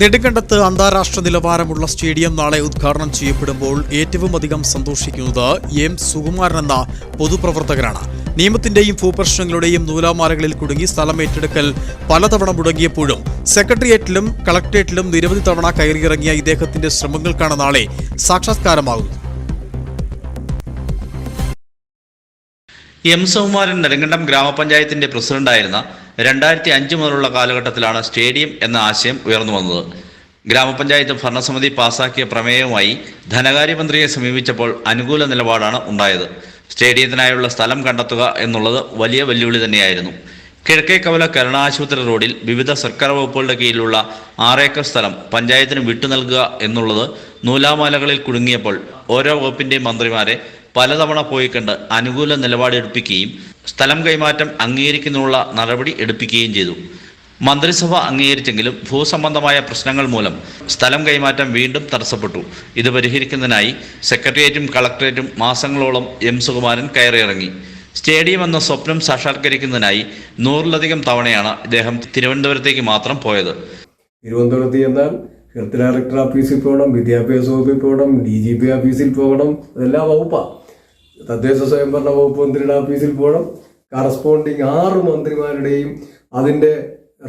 നെടുങ്കണ്ടത്ത് അന്താരാഷ്ട്ര നിലവാരമുള്ള സ്റ്റേഡിയം നാളെ ഉദ്ഘാടനം ചെയ്യപ്പെടുമ്പോൾ ഏറ്റവും അധികം സന്തോഷിക്കുന്നത് എം സുകുമാരൻ എന്ന പൊതുപ്രവർത്തകരാണ് നിയമത്തിന്റെയും ഭൂപ്രശ്നങ്ങളുടെയും നൂലാമാലകളിൽ കുടുങ്ങി സ്ഥലം ഏറ്റെടുക്കൽ പലതവണ മുടങ്ങിയപ്പോഴും സെക്രട്ടേറിയറ്റിലും കളക്ടറേറ്റിലും നിരവധി തവണ കയറിയിറങ്ങിയ ഇദ്ദേഹത്തിന്റെ ശ്രമങ്ങൾക്കാണ് നാളെ സാക്ഷാത്കാരമാകുന്നത്. എം സുകുമാരൻ നെടുങ്കണ്ടം ഗ്രാമപഞ്ചായത്തിന്റെ പ്രസിഡന്റായിരുന്ന രണ്ടായിരത്തി അഞ്ച് മുതലുള്ള കാലഘട്ടത്തിലാണ് സ്റ്റേഡിയം എന്ന ആശയം ഉയർന്നു വന്നത്. ഗ്രാമപഞ്ചായത്ത് ഭരണസമിതി പാസാക്കിയ പ്രമേയവുമായി ധനകാര്യമന്ത്രിയെ സമീപിച്ചപ്പോൾ അനുകൂല നിലപാടാണ് ഉണ്ടായത്. സ്റ്റേഡിയത്തിനായുള്ള സ്ഥലം കണ്ടെത്തുക എന്നുള്ളത് വലിയ വെല്ലുവിളി തന്നെയായിരുന്നു. കിഴക്കേക്കവല കരുണ ആശുപത്രി റോഡിൽ വിവിധ സർക്കാർ വകുപ്പുകളുടെ കീഴിലുള്ള ആറേക്കർ സ്ഥലം പഞ്ചായത്തിന് വിട്ടു നൽകുക എന്നുള്ളത് നൂലാമാലകളിൽ കുടുങ്ങിയപ്പോൾ ഓരോ വകുപ്പിന്റെയും മന്ത്രിമാരെ പലതവണ പോയി കണ്ട് അനുകൂല നിലപാടെടുപ്പിക്കുകയും സ്ഥലം കൈമാറ്റം അംഗീകരിക്കുന്നതിനുള്ള നടപടി എടുപ്പിക്കുകയും ചെയ്തു. മന്ത്രിസഭ അംഗീകരിച്ചെങ്കിലും ഭൂസംബന്ധമായ പ്രശ്നങ്ങൾ മൂലം സ്ഥലം കൈമാറ്റം വീണ്ടും തടസ്സപ്പെട്ടു. ഇത് പരിഹരിക്കുന്നതിനായി സെക്രട്ടേറിയറ്റും കളക്ടറേറ്റും മാസങ്ങളോളം എം സുകുമാരൻ കയറിയിറങ്ങി. സ്റ്റേഡിയം എന്ന സ്വപ്നം സാക്ഷാത്കരിക്കുന്നതിനായി നൂറിലധികം തവണയാണ് അദ്ദേഹം തിരുവനന്തപുരത്തേക്ക് മാത്രം പോയത്. തിരുവനന്തപുരത്ത് ചെന്നാൽ ഹെൽത്ത് ഡയറക്ടർ ഓഫീസിൽ പോകണം വിദ്യാഭ്യാസ വകുപ്പിൽ പോകണം ഡി ജി പി ഓഫീസിൽ പോകണം അതെല്ലാം വകുപ്പാണ് തദ്ദേശ സ്വയംഭരണ വകുപ്പ് മന്ത്രിയുടെ ഓഫീസിൽ പോകണം. കറസ്പോണ്ടിങ് ആറ് മന്ത്രിമാരുടെയും അതിന്റെ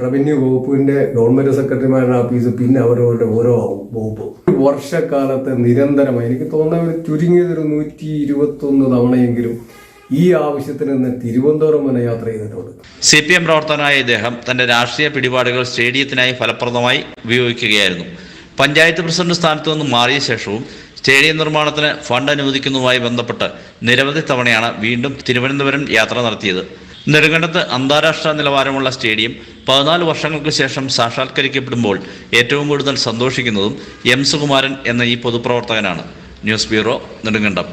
റവന്യൂ വകുപ്പിന്റെ ഗവൺമെന്റ് സെക്രട്ടറിമാരുടെ ഓഫീസ് പിന്നെ അവരവരുടെ ഓരോ വകുപ്പ്. വർഷക്കാലത്തെ നിരന്തരമായി എനിക്ക് തോന്നുന്ന ഒരു ചുരുങ്ങിയതൊരു നൂറ്റി ഇരുപത്തൊന്ന് തവണയെങ്കിലും ഈ ആവശ്യത്തിന് നിന്ന് തിരുവനന്തപുരം വരെ യാത്ര ചെയ്തിട്ടുണ്ട്. സി പി എം പ്രവർത്തകനായ ഇദ്ദേഹം തന്റെ രാഷ്ട്രീയ പിടിപാടുകൾ സ്റ്റേഡിയത്തിനായി ഫലപ്രദമായി ഉപയോഗിക്കുകയായിരുന്നു. പഞ്ചായത്ത് പ്രസിഡന്റ് സ്ഥാനത്തു നിന്ന് മാറിയ ശേഷവും സ്റ്റേഡിയം നിർമ്മാണത്തിന് ഫണ്ട് അനുവദിക്കുന്നതുമായി ബന്ധപ്പെട്ട് നിരവധി തവണയാണ് വീണ്ടും തിരുവനന്തപുരം യാത്ര നടത്തിയത്. നെടുങ്കണ്ടത്ത് അന്താരാഷ്ട്ര നിലവാരമുള്ള സ്റ്റേഡിയം പതിനാല് വർഷങ്ങൾക്ക് ശേഷം സാക്ഷാത്കരിക്കപ്പെടുമ്പോൾ ഏറ്റവും കൂടുതൽ സന്തോഷിക്കുന്നതും എം സുകുമാരൻ എന്ന ഈ പൊതുപ്രവർത്തകനാണ്. News bureau Nedumkandam.